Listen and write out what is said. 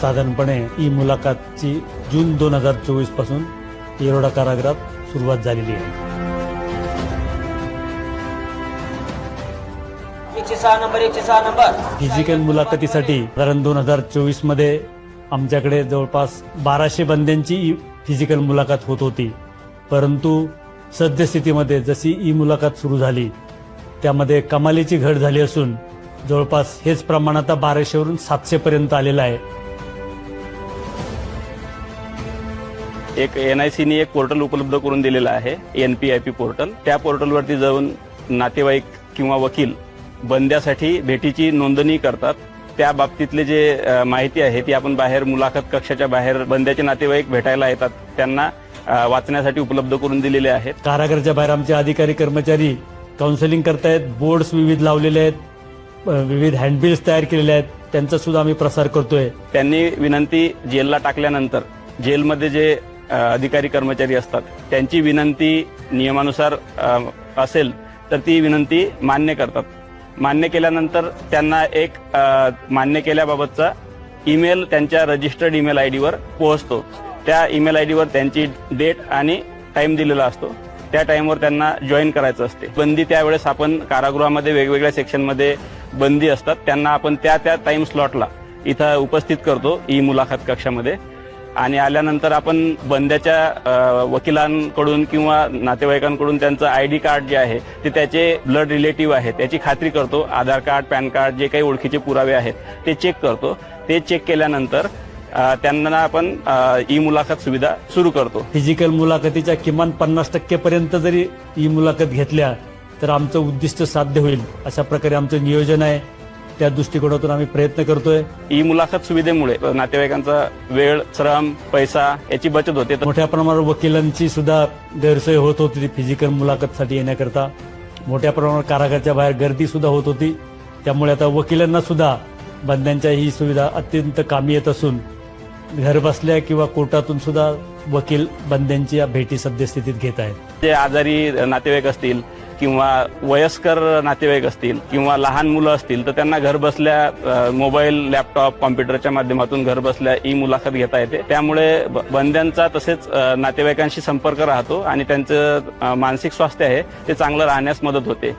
साधारणपणे ई मुलाखतची जून दोन हजार चोवीसपासून येरोडा कारागृहात सुरुवात झालेली आहे. फिजिकल मुलाखतीसाठी साधारण दोन हजार चोवीसमध्ये आमच्याकडे जवळपास बाराशे बंद्यांची फिजिकल मुलाखत होत होती. परंतु सद्यस्थितीमध्ये जशी ई मुलाखत सुरू झाली त्यामध्ये कमालीची घट झाली असून जवळपास हेच प्रमाण आता बाराशेवरून सातशे पर्यंत आलेलं आहे. एक एन आय सीने एक पोर्टल उपलब्ध करून दिलेलं आहे N P I P portal. त्या पोर्टलवरती जाऊन नातेवाईक किंवा वकील बंद्यासाठी भेटीची नोंदणी करतात. त्या बाबतीतले जे माहिती आहे ती आपण बाहेर मुलाखत कक्षाच्या बाहेर बंद्याचे नातेवाईक भेटायला येतात. त्यांना वाचण्यासाठी उपलब्ध करून दिलेले आहेत. कारागृहाच्या बाहेर आमचे अधिकारी कर्मचारी काउन्सिलिंग करतायत बोर्ड्स विविध लावलेले आहेत विविध हँडबिल्स तयार केलेले आहेत. त्यांचा सुद्धा आम्ही प्रसार करतोय. त्यांनी विनंती जेलला टाकल्यानंतर जेलमध्ये जे अधिकारी कर्मचारी असतात. त्यांची विनंती नियमानुसार असेल तर ती विनंती मान्य करतात. मान्य केल्यानंतर त्यांना एक मान्य केल्याबाबतचा ईमेल त्यांच्या रजिस्टर्ड ईमेल आय डीवर पोहोचतो. त्या ईमेल आय डीवर त्यांची डेट आणि टाइम दिलेला असतो. त्या टाइमवर त्यांना जॉईन करायचं असते. बंदी त्यावेळेस आपण कारागृहामध्ये वेगवेगळ्या सेक्शनमध्ये बंदी असतात. त्यांना आपण त्या त्या टाईम स्लॉटला इथं उपस्थित करतो ई मुलाखत कक्षामध्ये. आणि आल्यानंतर आपण बंद्याच्या वकिलांकडून किंवा नातेवाईकांकडून त्यांचं आय डी कार्ड जे आहे ते त्याचे ब्लड रिलेटिव्ह आहे त्याची खात्री करतो. आधार कार्ड पॅन कार्ड जे काही ओळखीचे पुरावे आहेत ते चेक करतो. ते चेक केल्यानंतर त्यांना आपण ई मुलाखत सुविधा सुरू करतो. फिजिकल मुलाखतीच्या किमान पन्नास टक्केपर्यंत जरी ई मुलाखत घेतल्या तर आमचं उद्दिष्ट साध्य होईल अशा प्रकारे आमचं नियोजन आहे. त्या दृष्टिकोनातून आम्ही प्रयत्न करतोय. ई मुलाखत सुविधेमुळे नातेवाईकांचा वेळ श्रम पैसा याची बचत होते. मोठ्या प्रमाणावर वकिलांची सुद्धा गैरसोय होत होती. फिजिकल मुलाखतसाठी येण्याकरता. मोठ्या प्रमाणावर कारागारच्या बाहेर गर्दी सुद्धा होत होती. त्यामुळे आता वकिलांना सुद्धा बंद्यांच्या ही सुविधा अत्यंत कामी येत असून घर बसल्या किंवा कोर्टातून सुद्धा वकील बंद्यांची या भेटी सद्यस्थितीत घेत आहेत. जे आजारी नातेवाईक असतील किंवा वयस्कर नातेवाईक असतील किंवा लहान मुलं असतील तर त्यांना घर बसल्या मोबाईल लॅपटॉप कॉम्प्युटरच्या माध्यमातून घर बसल्या ई मुलाखत घेता येते. त्यामुळे ब- बंद्यांचा तसेच नातेवाईकांशी संपर्क राहतो आणि त्यांचं मानसिक स्वास्थ्य आहे ते चांगलं राहण्यास मदत होते.